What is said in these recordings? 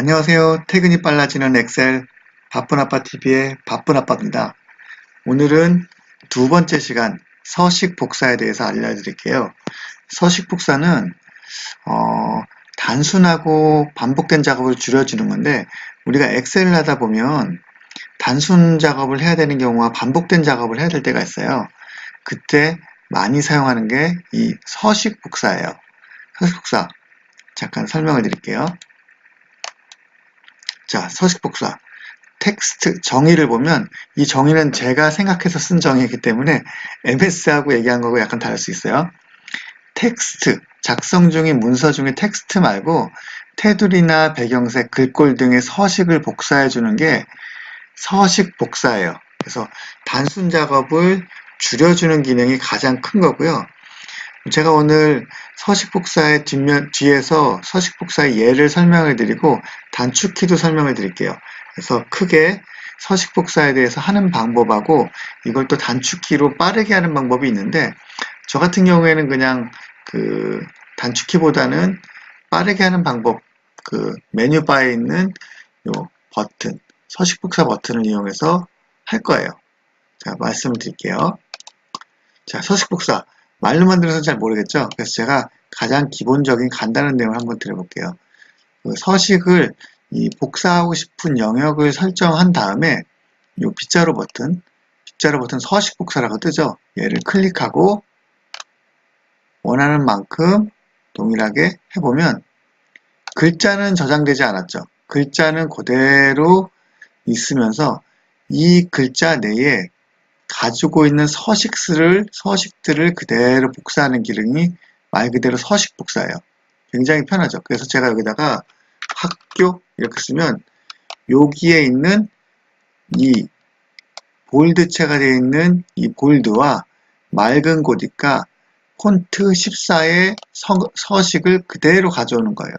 안녕하세요. 퇴근이 빨라지는 엑셀 바쁜 아빠 TV의 바쁜 아빠입니다. 오늘은 두 번째 시간 서식 복사에 대해서 알려드릴게요. 서식 복사는 어, 단순하고 반복된 작업을 줄여주는 건데 우리가 엑셀을 하다 보면 단순 작업을 해야 되는 경우와 반복된 작업을 해야 될 때가 있어요. 그때 많이 사용하는 게 이 서식 복사예요. 서식 복사 잠깐 설명을 드릴게요. 자, 서식 복사. 텍스트 정의를 보면 이 정의는 제가 생각해서 쓴 정의이기 때문에 MS하고 얘기한 거고 약간 다를 수 있어요. 텍스트, 작성 중인 문서 중에 텍스트 말고 테두리나 배경색, 글꼴 등의 서식을 복사해 주는 게 서식 복사예요. 그래서 단순 작업을 줄여주는 기능이 가장 큰 거고요. 제가 오늘 서식 복사의 뒷면, 뒤에서 서식 복사의 예를 설명해 드리고 단축키도 설명해 드릴게요. 그래서 크게 서식 복사에 대해서 하는 방법하고 이걸 또 단축키로 빠르게 하는 방법이 있는데 저 같은 경우에는 그냥 그 단축키보다는 빠르게 하는 방법 그 메뉴바에 있는 요 버튼 서식 복사 버튼을 이용해서 할 거예요. 자, 말씀을 드릴게요. 자, 서식 복사. 말로만 들어서 잘 모르겠죠? 그래서 제가 가장 기본적인 간단한 내용을 한번 드려볼게요. 그 서식을 이 복사하고 싶은 영역을 설정한 다음에 이 빗자루 버튼, 빗자루 버튼 서식 복사라고 뜨죠? 얘를 클릭하고 원하는 만큼 동일하게 해보면 글자는 저장되지 않았죠. 글자는 그대로 있으면서 이 글자 내에 가지고 있는 서식들을 서식들을 그대로 복사하는 기능이 말 그대로 서식 복사예요. 굉장히 편하죠. 그래서 제가 여기다가 학교 이렇게 쓰면 여기에 있는 이 볼드체가 되어 있는 이 볼드와 맑은 고디가 폰트 14의 서, 식을 그대로 가져오는 거예요.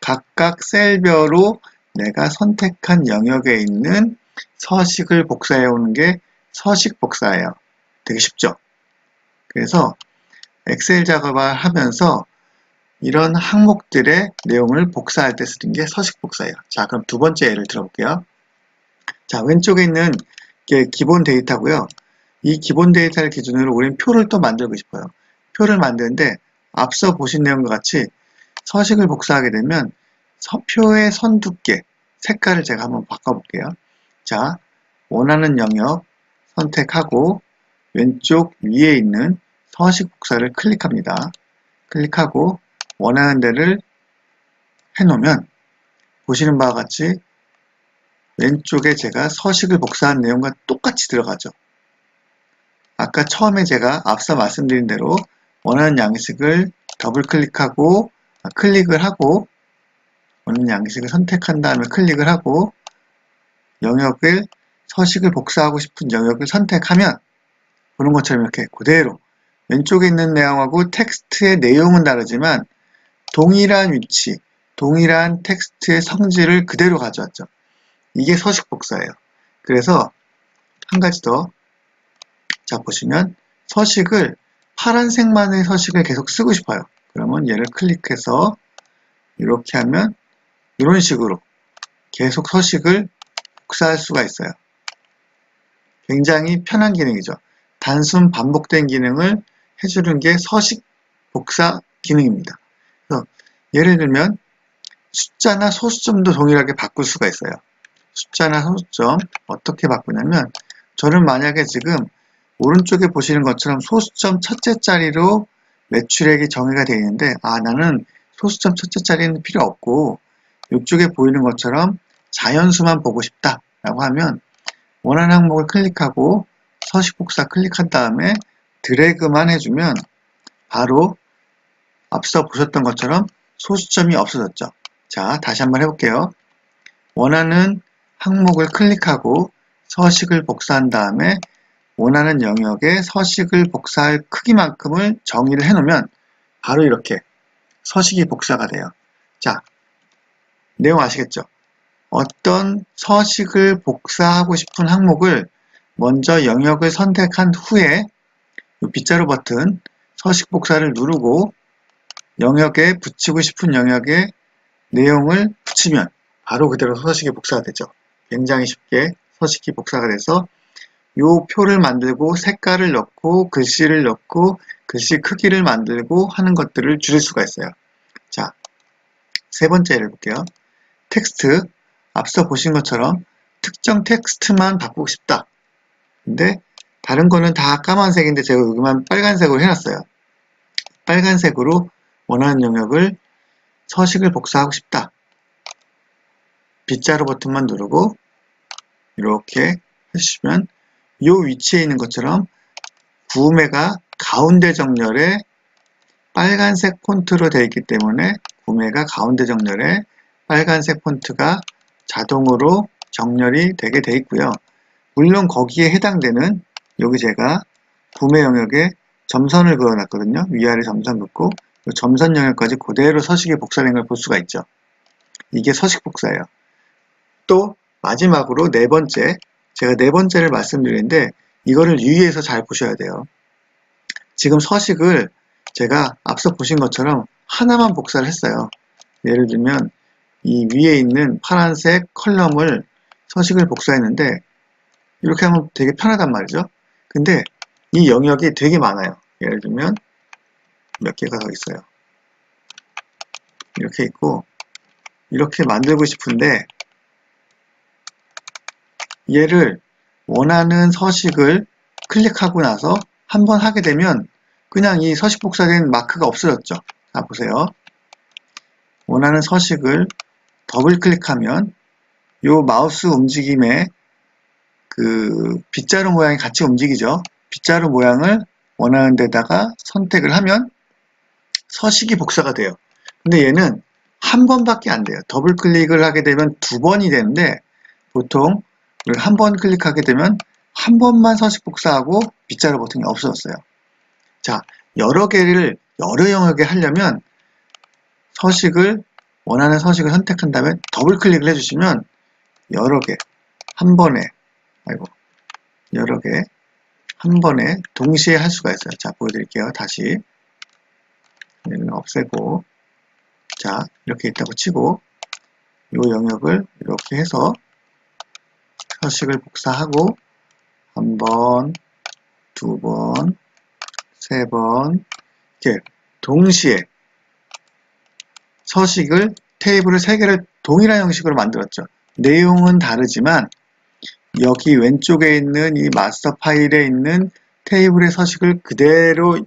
각각 셀별로 내가 선택한 영역에 있는 서식을 복사해 오는 게 서식 복사예요. 되게 쉽죠? 그래서 엑셀 작업을 하면서 이런 항목들의 내용을 복사할 때 쓰는 게 서식 복사예요. 자, 그럼 두 번째 예를 들어볼게요. 자, 왼쪽에 있는 게 기본 데이터고요. 이 기본 데이터를 기준으로 우리는 표를 또 만들고 싶어요. 표를 만드는데 앞서 보신 내용과 같이 서식을 복사하게 되면 서표의 선 두께, 색깔을 제가 한번 바꿔볼게요. 자, 원하는 영역, 선택하고 왼쪽 위에 있는 서식 복사를 클릭합니다. 클릭하고 원하는 데를 해놓으면 보시는 바와 같이 왼쪽에 제가 서식을 복사한 내용과 똑같이 들어가죠. 아까 처음에 제가 앞서 말씀드린 대로 원하는 양식을 더블 클릭하고 아, 클릭을 하고 원하는 양식을 선택한 다음에 클릭을 하고 영역을 서식을 복사하고 싶은 영역을 선택하면 보는 것처럼 이렇게 그대로 왼쪽에 있는 내용하고 텍스트의 내용은 다르지만 동일한 위치, 동일한 텍스트의 성질을 그대로 가져왔죠. 이게 서식 복사예요. 그래서 한 가지 더. 자, 보시면 서식을 파란색만의 서식을 계속 쓰고 싶어요. 그러면 얘를 클릭해서 이렇게 하면 이런 식으로 계속 서식을 복사할 수가 있어요. 굉장히 편한 기능이죠. 단순 반복된 기능을 해주는 게 서식 복사 기능입니다. 그래서 예를 들면 숫자나 소수점도 동일하게 바꿀 수가 있어요. 숫자나 소수점 어떻게 바꾸냐면 저는 만약에 지금 오른쪽에 보시는 것처럼 소수점 첫째 자리로 매출액이 정의가 되어 있는데 아 나는 소수점 첫째 자리는 필요 없고 이쪽에 보이는 것처럼 자연수만 보고 싶다 라고 하면 원하는 항목을 클릭하고 서식 복사 클릭한 다음에 드래그만 해주면 바로 앞서 보셨던 것처럼 소수점이 없어졌죠. 자, 다시 한번 해볼게요. 원하는 항목을 클릭하고 서식을 복사한 다음에 원하는 영역에 서식을 복사할 크기만큼을 정의를 해놓으면 바로 이렇게 서식이 복사가 돼요. 자, 내용 아시겠죠? 어떤 서식을 복사하고 싶은 항목을 먼저 영역을 선택한 후에 빗자루 버튼 서식 복사를 누르고 영역에 붙이고 싶은 영역에 내용을 붙이면 바로 그대로 서식이 복사가 되죠. 굉장히 쉽게 서식이 복사가 돼서 요 표를 만들고 색깔을 넣고 글씨를 넣고 글씨 크기를 만들고 하는 것들을 줄일 수가 있어요. 자, 세 번째 예를 볼게요. 텍스트 앞서 보신 것처럼 특정 텍스트만 바꾸고 싶다. 근데 다른 거는 다 까만색인데 제가 여기만 빨간색으로 해놨어요. 빨간색으로 원하는 영역을 서식을 복사하고 싶다. 빗자루 버튼만 누르고 이렇게 해주시면 이 위치에 있는 것처럼 구매가 가운데 정렬에 빨간색 폰트로 되어 있기 때문에 구매가 가운데 정렬에 빨간색 폰트가 자동으로 정렬이 되게 되어 있고요. 물론 거기에 해당되는 여기 제가 구매 영역에 점선을 그어놨거든요. 위아래 점선 긋고 이 점선 영역까지 그대로 서식에 복사된 걸 볼 수가 있죠. 이게 서식 복사예요. 또 마지막으로 네 번째 제가 네 번째를 말씀드리는데 이거를 유의해서 잘 보셔야 돼요. 지금 서식을 제가 앞서 보신 것처럼 하나만 복사를 했어요. 예를 들면 이 위에 있는 파란색 컬럼을 서식을 복사했는데 이렇게 하면 되게 편하단 말이죠. 근데 이 영역이 되게 많아요. 예를 들면 몇 개가 더 있어요. 이렇게 있고 이렇게 만들고 싶은데 얘를 원하는 서식을 클릭하고 나서 한 번 하게 되면 그냥 이 서식 복사된 마크가 없어졌죠. 자, 보세요. 원하는 서식을 더블 클릭하면 이 마우스 움직임에 그 빗자루 모양이 같이 움직이죠. 빗자루 모양을 원하는 데다가 선택을 하면 서식이 복사가 돼요. 근데 얘는 한 번밖에 안 돼요. 더블 클릭을 하게 되면 두 번이 되는데 보통 한 번 클릭하게 되면 한 번만 서식 복사하고 빗자루 버튼이 없어졌어요. 자, 여러 개를 여러 영역에 하려면 서식을 원하는 서식을 선택한 다음에 더블 클릭을 해주시면 여러 개, 한 번에, 아이고, 여러 개, 한 번에 동시에 할 수가 있어요. 자, 보여드릴게요. 다시. 얘는 없애고, 자, 이렇게 있다고 치고, 이 영역을 이렇게 해서 서식을 복사하고, 한 번, 두 번, 세 번, 이렇게 동시에 서식을 테이블을 세 개를 동일한 형식으로 만들었죠. 내용은 다르지만 여기 왼쪽에 있는 이 마스터 파일에 있는 테이블의 서식을 그대로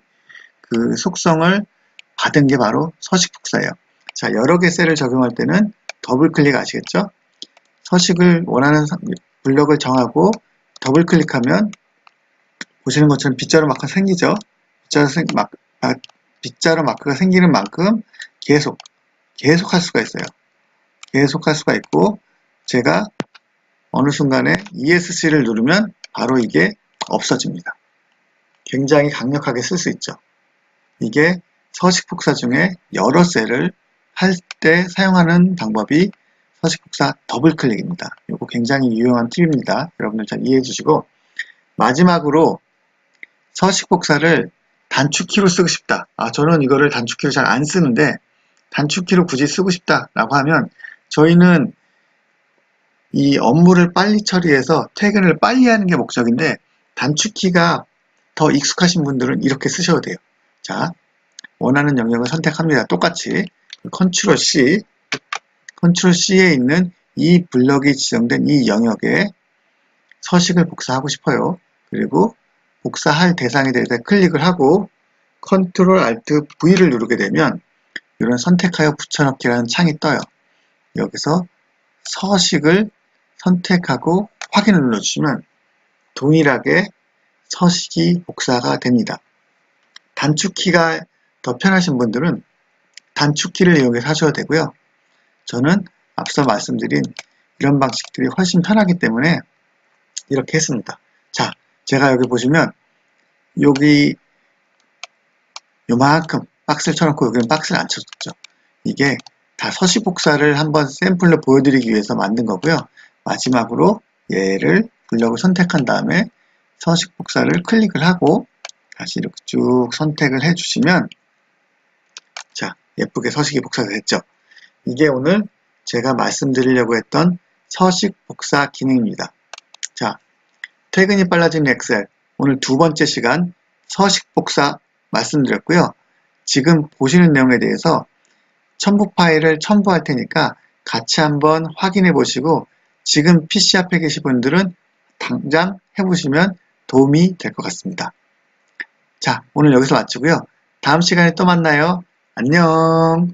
그 속성을 받은 게 바로 서식 복사예요. 자, 여러 개 셀을 적용할 때는 더블 클릭 아시겠죠? 서식을 원하는 블럭을 정하고 더블 클릭하면 보시는 것처럼 빗자루 마크가 생기죠? 빗자루, 생, 마, 아, 빗자루 마크가 생기는 만큼 계속 계속 할 수가 있어요. 계속 할 수가 있고 제가 어느 순간에 ESC를 누르면 바로 이게 없어집니다. 굉장히 강력하게 쓸 수 있죠. 이게 서식 복사 중에 여러 셀을 할 때 사용하는 방법이 서식 복사 더블 클릭입니다. 이거 굉장히 유용한 팁입니다. 여러분들 잘 이해해 주시고 마지막으로 서식 복사를 단축키로 쓰고 싶다. 아, 저는 이거를 단축키로 잘 안 쓰는데 단축키로 굳이 쓰고 싶다라고 하면 저희는 이 업무를 빨리 처리해서 퇴근을 빨리 하는 게 목적인데 단축키가 더 익숙하신 분들은 이렇게 쓰셔도 돼요. 자, 원하는 영역을 선택합니다. 똑같이 컨트롤 C, 컨트롤 C에 있는 이 블럭이 지정된 이 영역에 서식을 복사하고 싶어요. 그리고 복사할 대상에 대해서 클릭을 하고 컨트롤 알트 V를 누르게 되면 이런 선택하여 붙여넣기라는 창이 떠요. 여기서 서식을 선택하고 확인을 눌러주시면 동일하게 서식이 복사가 됩니다. 단축키가 더 편하신 분들은 단축키를 이용해서 하셔도 되고요. 저는 앞서 말씀드린 이런 방식들이 훨씬 편하기 때문에 이렇게 했습니다. 자, 제가 여기 보시면 여기 요만큼 박스를 쳐놓고 여기는 박스를 안 쳐줬죠. 이게 다 서식 복사를 한번 샘플로 보여드리기 위해서 만든 거고요. 마지막으로 얘를 블럭을 선택한 다음에 서식 복사를 클릭을 하고 다시 이렇게 쭉 선택을 해주시면 자 예쁘게 서식이 복사가 됐죠. 이게 오늘 제가 말씀드리려고 했던 서식 복사 기능입니다. 자, 퇴근이 빨라지는 엑셀 오늘 두 번째 시간 서식 복사 말씀드렸고요. 지금 보시는 내용에 대해서 첨부 파일을 첨부할 테니까 같이 한번 확인해 보시고 지금 PC 앞에 계신 분들은 당장 해보시면 도움이 될 것 같습니다. 자, 오늘 여기서 마치고요. 다음 시간에 또 만나요. 안녕.